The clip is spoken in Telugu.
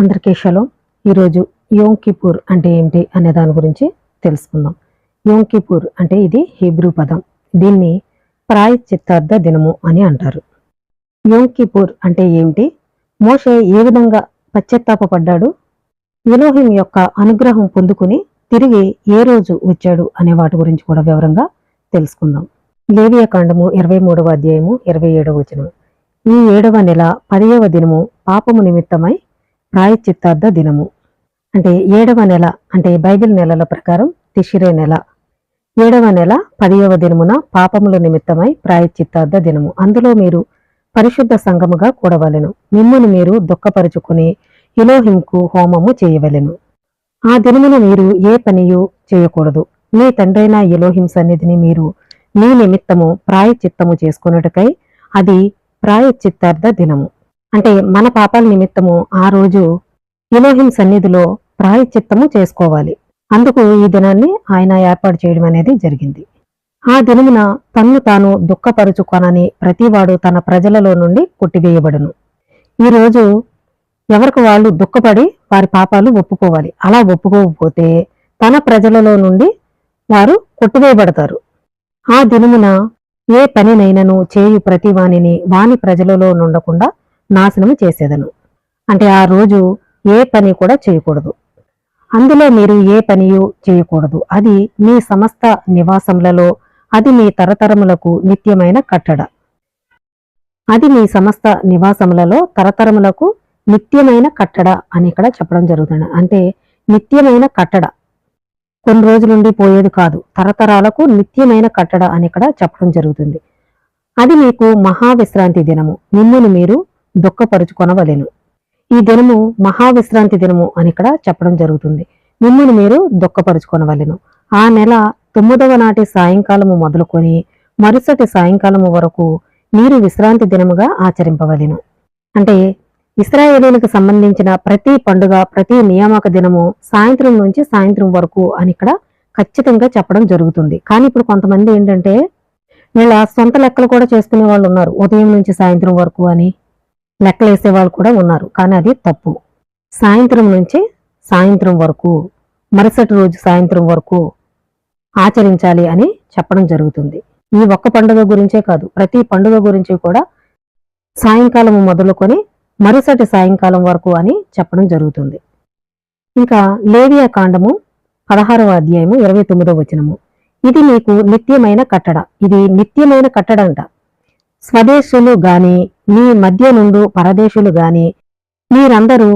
అందరికీ షలో. ఈరోజు యోమ్ కిపూర్ అంటే ఏమిటి అనే దాని గురించి తెలుసుకుందాం. యోమ్ కిపూర్ అంటే ఇది హీబ్రూ పదం. దీన్ని ప్రాయశ్చిత్తార్థ దినము అని అంటారు. యోమ్ కిపూర్ అంటే ఏమిటి? మోషే ఏ విధంగా పశ్చాత్తాపడ్డాడు ఎలోహిం యొక్క అనుగ్రహం పొందుకుని తిరిగి ఏ రోజు వచ్చాడు అనే వాటి గురించి కూడా వివరంగా తెలుసుకుందాం. లేవియ కాండము ఇరవై మూడవ అధ్యాయము ఇరవై ఏడవ వచనం. ఈ ఏడవ నెల పదియవ దినము పాపము నిమిత్తమై ప్రాయశ్చిత్తార్థ దినము. అంటే ఏడవ నెల అంటే బైబిల్ నెలల ప్రకారం తిషిరే నెల. ఏడవ నెల పదియవ దినమున పాపముల నిమిత్తమై ప్రాయశ్చిత్తార్థ దినము. అందులో మీరు పరిశుద్ధ సంఘముగా కూడవలెను. మిమ్మును మీరు దుఃఖపరుచుకుని ఇలోహింకు హోమము చేయవలెను. ఆ దినమున మీరు ఏ పనియు చేయకూడదు. మీ తండ్రైన ఇలోహిం సన్నిధిని మీరు మీ నిమిత్తము ప్రాయచిత్తము చేసుకొనుటకై అది ప్రాయచిత్తార్థ దినము. అంటే మన పాపాల నిమిత్తము ఆ రోజు ఇలోహిం సన్నిధిలో ప్రాయచిత్తము చేసుకోవాలి. అందుకు ఈ దినాన్ని ఆయన ఏర్పాటు చేయడం అనేది జరిగింది. ఆ దినమున తన్ను తాను దుఃఖపరుచుకొనని ప్రతివాడు తన ప్రజలలో నుండి కొట్టివేయబడును. ఈ రోజు ఎవరికి వాళ్ళు దుఃఖపడి వారి పాపాలు ఒప్పుకోవాలి. అలా ఒప్పుకోకపోతే తన ప్రజలలో నుండి వారు కొట్టివేయబడతారు. ఆ దినమున ఏ పనినైనను చేయు ప్రతి వానిని వాని ప్రజలలో నుండకుండా నాశనము చేసేదను. అంటే ఆ రోజు ఏ పని కూడా చేయకూడదు. అందులో మీరు ఏ పనియు చేయకూడదు. అది మీ సమస్త నివాసములలో అది మీ తరతరములకు నిత్యమైన కట్టడ. అది మీ సమస్త నివాసములలో తరతరములకు నిత్యమైన కట్టడ అని ఇక్కడ చెప్పడం జరుగుతుంది. అంటే నిత్యమైన కట్టడ. కొన్ని రోజుల నుండి పోయేది కాదు. తరతరాలకు నిత్యమైన కట్టడ అని ఇక్కడ చెప్పడం జరుగుతుంది. అది మీకు మహావిశ్రాంతి దినము. మిమ్మును మీరు దుఃఖపరుచుకొనవలెను. ఈ దినము మహావిశ్రాంతి దినము అని ఇక్కడ చెప్పడం జరుగుతుంది. మిమ్మల్ని మీరు దుఃఖపరుచుకొనవలెను. ఆ నెల తొమ్మిదవ నాటి సాయంకాలము మొదలుకొని మరుసటి సాయంకాలము వరకు మీరు విశ్రాంతి దినముగా ఆచరింపవలెను. అంటే ఇస్రాయేలీలకు సంబంధించిన ప్రతి పండుగ ప్రతి నియామక దినము సాయంత్రం నుంచి సాయంత్రం వరకు అని ఇక్కడ ఖచ్చితంగా చెప్పడం జరుగుతుంది. కానీ ఇప్పుడు కొంతమంది ఏంటంటే వీళ్ళ సొంత లెక్కలు కూడా చేసుకునే వాళ్ళు ఉన్నారు. ఉదయం నుంచి సాయంత్రం వరకు అని. లెక్కలేసే వాళ్ళు కూడా ఉన్నారు. కానీ అది తప్పు. సాయంత్రం నుంచి సాయంత్రం వరకు మరుసటి రోజు సాయంత్రం వరకు ఆచరించాలి అని చెప్పడం జరుగుతుంది. ఈ ఒక్క పండుగ గురించే కాదు ప్రతి పండుగ గురించి కూడా సాయంకాలం మొదలుకొని మరుసటి సాయంకాలం వరకు అని చెప్పడం జరుగుతుంది. ఇంకా లేవియా కాండము పదహారవ అధ్యాయము ఇరవై తొమ్మిదవ వచనము. ఇది మీకు నిత్యమైన కట్టడ. ఇది నిత్యమైన కట్టడ అంట స్వదేశులు గాని మీ మధ్య నుండు పరదేశులు గాని మీరందరూ